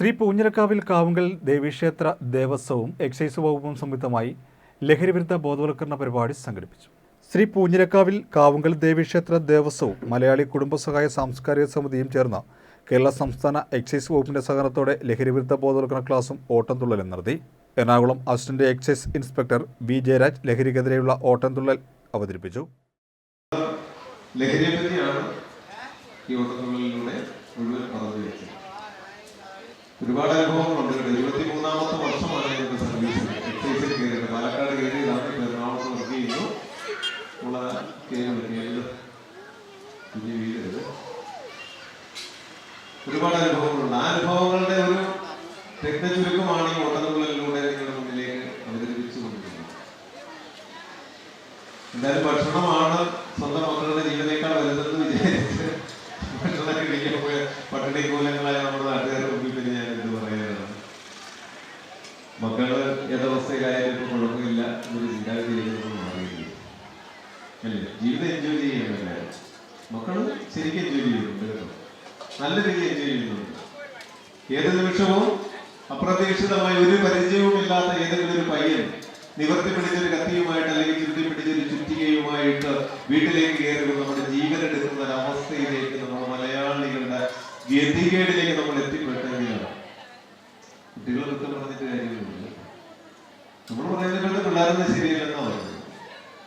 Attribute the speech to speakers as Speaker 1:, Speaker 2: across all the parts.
Speaker 1: ശ്രീ പൂഞ്ഞിരക്കാവിൽ കാവുങ്കൽ ദേവീക്ഷേത്ര ദേവസ്വവും എക്സൈസ് വകുപ്പും സംയുക്തമായി ലഹരിവിരുദ്ധ ബോധവൽക്കരണ പരിപാടി സംഘടിപ്പിച്ചു. ശ്രീ പൂഞ്ഞിരക്കാവിൽ കാവുങ്കൽ ദേവീക്ഷേത്ര ദേവസ്വവും മലയാളി കുടുംബസഹായ സാംസ്കാരിക സമിതിയും ചേർന്ന കേരള സംസ്ഥാന എക്സൈസ് വകുപ്പിന്റെ സഹകരണത്തോടെ ലഹരിവിരുദ്ധ ബോധവൽക്കരണ ക്ലാസും ഓട്ടംതുള്ളലും നടത്തി. Ernakulam assistant excise inspector B Jayaraj ലഹരിക്കെതിരെയുള്ള Ottamthullal അവതരിപ്പിച്ചു.
Speaker 2: ലഹരിയെ പറ്റിയാണ് ഈ ഓട്ടത്തുള്ളിലൂടെ മുഴുവൻ പറഞ്ഞു വെച്ചത് ഒരുപാട് അനുഭവങ്ങളുണ്ട് ഇരുപത്തി മൂന്നാമത്തെ വർഷമാണ് എനിക്ക് സർവീസ് എക്സൈസിൽ കയറിയത് പാലക്കാട് കയറിയതാണ് എറണാകുളത്ത് വർക്ക് ചെയ്യുന്നു. കയറിയത് കുഞ്ഞു ഒരുപാട് അനുഭവങ്ങളുണ്ട്. ആ അനുഭവങ്ങളുടെ ഒരു രത്നചുരുക്കമാണ് ഈ ഓട്ടത്തുള്ളിലൂടെ നിങ്ങളുടെ മുന്നിലേക്ക് അവതരിപ്പിച്ചു കൊണ്ടിരിക്കുന്നത് എന്തായാലും ഭക്ഷണമാണ് സ്വന്തം മക്കളുടെ ജീവനേക്കാൾ വലുതെന്ന് വിചാരിച്ച് ഭക്ഷണം പോയ പട്ടിണി കൂലങ്ങളായ നമ്മുടെ നാട്ടുകാരുടെ മക്കൾ ഏതവസ്ഥയിലായാലും കുഴപ്പമില്ല എന്നൊരു ചിന്താഗതിയിലേക്ക് മാറിയില്ല അല്ലേ? ജീവിതം എൻജോയ് ചെയ്യണമല്ലേ മക്കൾ ശരിക്കും എൻജോയ് ചെയ്യുന്നുണ്ട് കേട്ടോ. നല്ല രീതിയിൽ എൻജോയ് ചെയ്യുന്നുണ്ട്. ഏത് നിമിഷവും അപ്രതീക്ഷിതമായി ഒരു പരിചയവുമില്ലാത്ത ഏതെങ്കിലും ഒരു പയ്യൻ നിവർത്തി പിടിച്ചൊരു കത്തിയുമായിട്ട് അല്ലെങ്കിൽ ചുരുട്ടി പിടിച്ചൊരു ചുറ്റികയുമായിട്ട് വീട്ടിലേക്ക് കയറി നമ്മുടെ ജീവൻ എടുക്കുന്ന ഒരു അവസ്ഥയിലേക്ക് നമ്മൾ മലയാളികളുടെ ഗതികേടിലേക്ക് നമ്മൾ എത്തിപ്പെട്ടെങ്കിലാണ് പറയുന്നത് പിള്ളേരൊന്നും ശരിയല്ലെന്നോ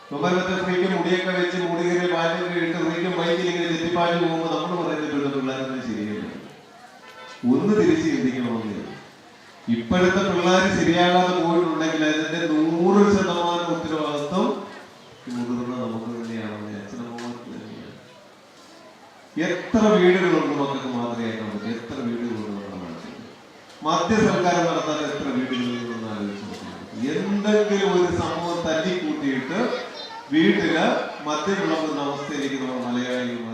Speaker 2: ഇവന്മാർ മറ്റേ മുടിയൊക്കെ വെച്ച് മുടി കയറി പാലൊക്കെ ഇട്ട് ഫ്രീക്കും ബൈക്കിൽ ഇങ്ങനെ പോകുമ്പോൾ നമ്മൾ പറയുന്നത് പിള്ളേരൊന്നും ശരിയല്ല. ഒന്ന് തിരിച്ച് ചിന്തിക്കണമെന്ന് ഇപ്പോഴത്തെ പിള്ളേർ ശരിയാകാതെ പോയിട്ടുണ്ടെങ്കിൽ അതിന്റെ നൂറ് ശതമാനം ഉത്തരവാദിത്വം മുതിർന്ന നമുക്ക് തന്നെയാണെന്ന് അച്ഛനമ്മമാർക്ക് തന്നെയാണ്. എത്ര വീടുകളുണ്ട് മക്കൾക്ക് മാതൃകയാക്കാൻ പറ്റും. എത്ര വീടുകളുണ്ട് നമ്മുടെ നടത്താൻ എത്ര നോക്കണം എന്തെങ്കിലും ഒരു സംഭവം തല്ലിക്കൂട്ടിയിട്ട് വീട്ടിൽ മദ്യം വിളമ്പുന്ന അവസ്ഥയിലേക്ക് നമ്മൾ മലയാളികൾ